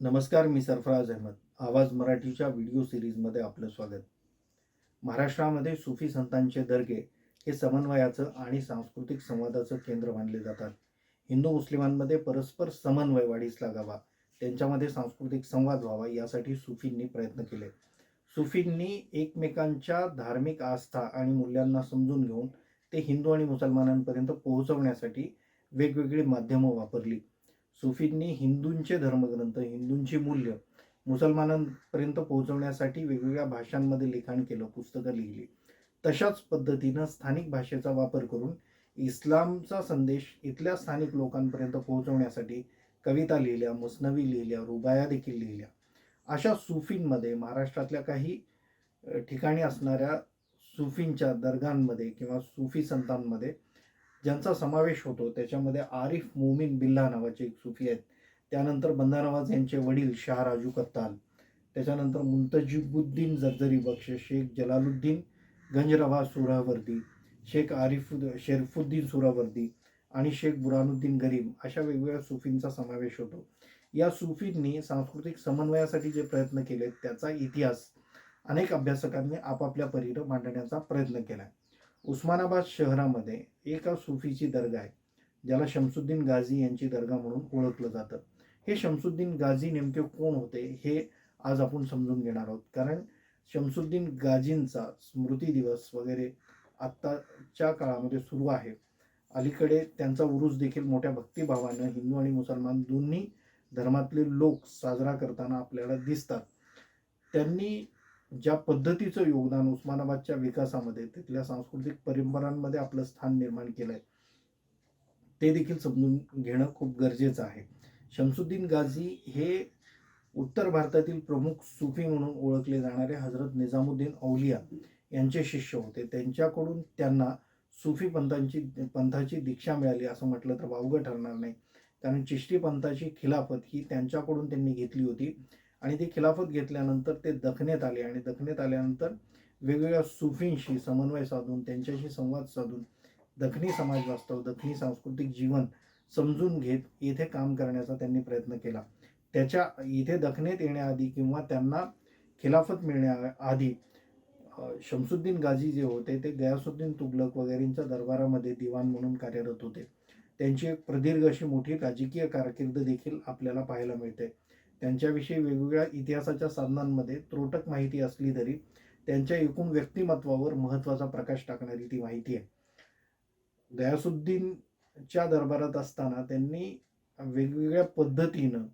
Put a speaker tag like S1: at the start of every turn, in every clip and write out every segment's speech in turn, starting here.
S1: नमस्कार मी सरफराज अहमद. आवाज मराठीच्या व्हिडिओ सिरीजमध्ये आपलं स्वागत. महाराष्ट्रामध्ये सुफी संतांचे दर्गे हे समन्वयाचं आणि सांस्कृतिक संवादाचं केंद्र मानले जातात. हिंदू मुस्लिमांमध्ये परस्पर समन्वय वाढीस लागावा त्यांच्यामध्ये सांस्कृतिक संवाद व्हावा यासाठी सुफींनी प्रयत्न केले. सुफींनी एकमेकांच्या धार्मिक आस्था आणि मूल्यांना समजून घेऊन ते हिंदू आणि मुसलमानांपर्यंत पोहोचवण्यासाठी वेगवेगळी माध्यमं वापरली. सुफींनी हिंदूंचे धर्मग्रंथ हिंदूंची मूल्य मुसलमानांपर्यंत पोहोचवण्यासाठी वेगवेगळ्या भाषांमध्ये लिखाण केलं पुस्तकं लिहिली. तशाच पद्धतीनं स्थानिक भाषेचा वापर करून इस्लामचा संदेश इथल्या स्थानिक लोकांपर्यंत पोहोचवण्यासाठी कविता लिहिल्या मसनवी लिहिल्या रुबाया देखील लिहिल्या. अशा सुफींमध्ये महाराष्ट्रातल्या काही ठिकाणी असणाऱ्या सुफींच्या दर्गांमध्ये किंवा सुफी संतांमध्ये ज्यांचा समावेश होतो त्याच्यामध्ये आरिफ मोमिन बिल्ला नावाचे एक सुफी आहेत. त्यानंतर बंदा नवाज यांचे वडील शाह राजू कत्ताल. त्याच्यानंतर मुंतजिबुद्दीन जर्जरी बक्ष शेख जलालुद्दीन गंजरवा सुरावर्दी शेख आरिफ शेरफुद्दीन सुरावर्दी आणि शेख बुरानुद्दीन गरीब अशा वेगवेगळ्या सुफींचा समावेश होतो. या सुफींनी सांस्कृतिक समन्वयासाठी जे प्रयत्न केले त्याचा इतिहास अनेक अभ्यासकांनी आपापल्या परीनं मांडण्याचा प्रयत्न केला. उस्मानाबाद शहरामध्ये एका सुफीची दर्गा आहे ज्याला शमसुद्दीन गाझी यांची दर्गा म्हणून ओळखलं जातं. हे शमसुद्दीन गाझी नेमके कोण होते हे आज आपण समजून घेणार आहोत. कारण शमसुद्दीन गाझींचा स्मृती दिवस वगैरे आत्ताच्या काळामध्ये सुरू आहे. अलीकडे त्यांचा उरूस देखील मोठ्या भक्तिभावानं हिंदू आणि मुसलमान दोन्ही धर्मातले लोक साजरा करताना आपल्याला दिसतात. त्यांनी ज्या पद्धतीचं योगदान उस्मानाबादच्या विकासामध्ये तिथल्या सांस्कृतिक परंपरांमध्ये आपलं स्थान निर्माण केलंय ते देखील समजून घेणं खूप गरजेचं आहे. शमसुद्दीन गाझी हे उत्तर भारतातील प्रमुख सुफी म्हणून ओळखले जाणारे हजरत निजामुद्दीन औलिया यांचे शिष्य होते. त्यांच्याकडून त्यांना सुफी पंथांची पंथाची दीक्षा मिळाली असं म्हटलं तर वावगं ठरणार नाही. कारण चिश्ती पंथाची खिलाफत ही त्यांच्याकडून त्यांनी घेतली होती. आणि ती खिलाफत घेतल्यानंतर ते दखनेत आले आणि दखनेत आल्यानंतर वेगवेगळ्या सुफींशी समन्वय साधून त्यांच्याशी संवाद साधून दखनी समाज वास्तव दखनी सांस्कृतिक जीवन समजून घेत येथे काम करण्याचा त्यांनी प्रयत्न केला. त्याच्या इथे दखनेत येण्याआधी किंवा त्यांना खिलाफत मिळण्याआधी शमसुद्दीन गाझी जे होते ते गयासुद्दीन तुगलक वगैरेंच्या दरबारामध्ये दिवाण म्हणून कार्यरत होते. त्यांची एक प्रदीर्घ अशी मोठी राजकीय कारकीर्द देखील आपल्याला पाहायला मिळते. त्यांच्याविषयी वेगवेगळ्या इतिहासाच्या साधनांमध्ये त्रोटक माहिती असली तरी त्यांच्या एकूण व्यक्तिमत्वावर महत्त्वाचा प्रकाश टाकणारी ती माहिती आहे. गयासुद्दीनच्या दरबारात असताना त्यांनी वेगवेगळ्या पद्धतीनं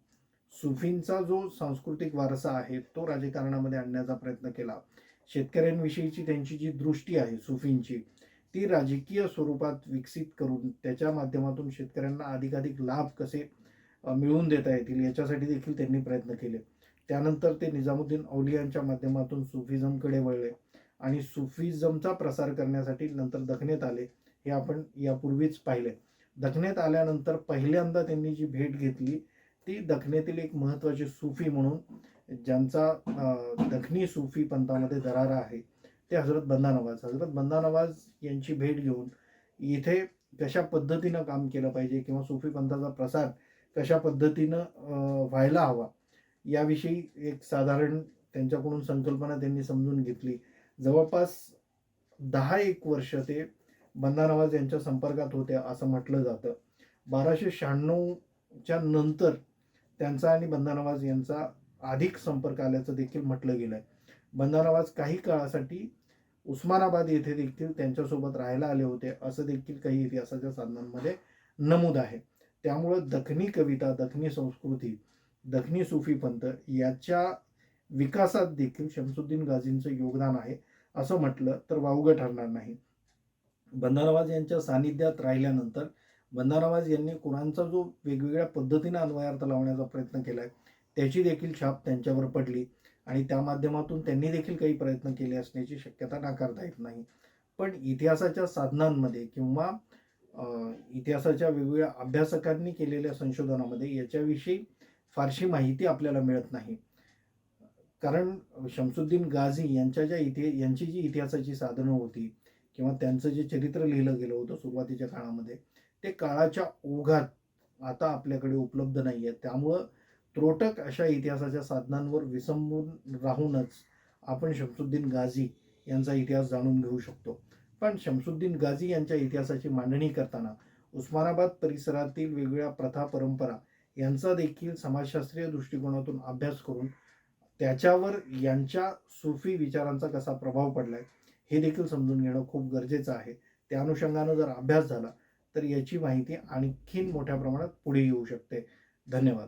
S1: सुफींचा जो सांस्कृतिक वारसा आहे तो राजकारणामध्ये आणण्याचा प्रयत्न केला. शेतकऱ्यांविषयीची त्यांची जी दृष्टी आहे सुफींची ती राजकीय स्वरूपात विकसित करून त्याच्या माध्यमातून शेतकऱ्यांना अधिकाधिक लाभ कसे मिळवून देता येतील. याच्यासाठी देखील त्यांनी प्रयत्न केले. त्यानंतर ते निजामुद्दीन औलियांच्या माध्यमातून सुफिझमकडे वळले आणि सुफिझमचा प्रसार करण्यासाठी नंतर दखनेत आले हे आपण यापूर्वीच पाहिले. दखनेत आल्यानंतर पहिल्यांदा त्यांनी जी भेट घेतली ती दखनेतील एक महत्त्वाचे सुफी म्हणून ज्यांचा दखनी सुफी पंथामध्ये दरारा आहे ते हजरत बंदा नवाज हजरत बंदा नवाज यांची भेट घेऊन इथे कशा पद्धतीनं काम केलं पाहिजे किंवा सुफी पंथाचा प्रसार कशा पद्धतीनं व्हायला हवा याविषयी एक साधारण त्यांच्याकडून संकल्पना त्यांनी समजून घेतली. जवळपास दहा एक वर्ष ते बंदा नवाज यांच्या संपर्कात होते असं म्हटलं जातं. बाराशे शहाण्णवच्या नंतर त्यांचा आणि बंदा नवाज यांचा अधिक संपर्क आल्याचं देखील म्हटलं गेलं आहे बंदा नवाज काही काळासाठी उस्मानाबाद येथे देखील त्यांच्यासोबत राहायला आले होते असं देखील काही इतिहासाच्या साधनांमध्ये नमूद आहे. त्यामुळं दखनी कविता दखनी संस्कृती दखनी सुफी पंत याच्या विकासात देखील शमसुद्दीन गाझींचं योगदान आहे असं म्हटलं तर वावगं ठरणार नाही. बंदा यांच्या सानिध्यात राहिल्यानंतर बंदा यांनी कुराणचा जो वेगवेगळ्या पद्धतीने अन्वयार्थ लावण्याचा प्रयत्न केला आहे त्याची देखील छाप त्यांच्यावर पडली आणि त्या माध्यमातून त्यांनी देखील काही प्रयत्न केले असण्याची शक्यता नाकारता येत नाही. पण इतिहासाच्या साधनांमध्ये किंवा इतिहासाच्या वेगवेगळ्या अभ्यासकांनी केलेल्या संशोधनामध्ये याच्याविषयी फारशी माहिती आपल्याला मिळत नाही. कारण शमसुद्दीन गाझी यांच्या ज्या इति यांची जी इतिहासाची साधनं होती किंवा त्यांचं जे चरित्र लिहिलं गेलं होतं सुरुवातीच्या काळामध्ये ते काळाच्या ओघात आता आपल्याकडे उपलब्ध नाही आहे त्यामुळं त्रोटक अशा इतिहासाच्या साधनांवर विसंबून राहूनच आपण शमसुद्दीन गाझी यांचा इतिहास जाणून घेऊ शकतो. पण शमसुद्दीन गाझी यांच्या इतिहासाची मांडणी करताना उस्मानाबाद परिसरातील वेगवेगळ्या प्रथा परंपरा यांचा देखील समाजशास्त्रीय दृष्टिकोनातून अभ्यास करून त्याच्यावर यांच्या सुफी विचारांचा कसा प्रभाव पडलाय हे देखील समजून घेणं खूप गरजेचं आहे. त्या अनुषंगानं जर अभ्यास झाला तर याची माहिती आणखीन मोठ्या प्रमाणात पुढे येऊ शकते. धन्यवाद.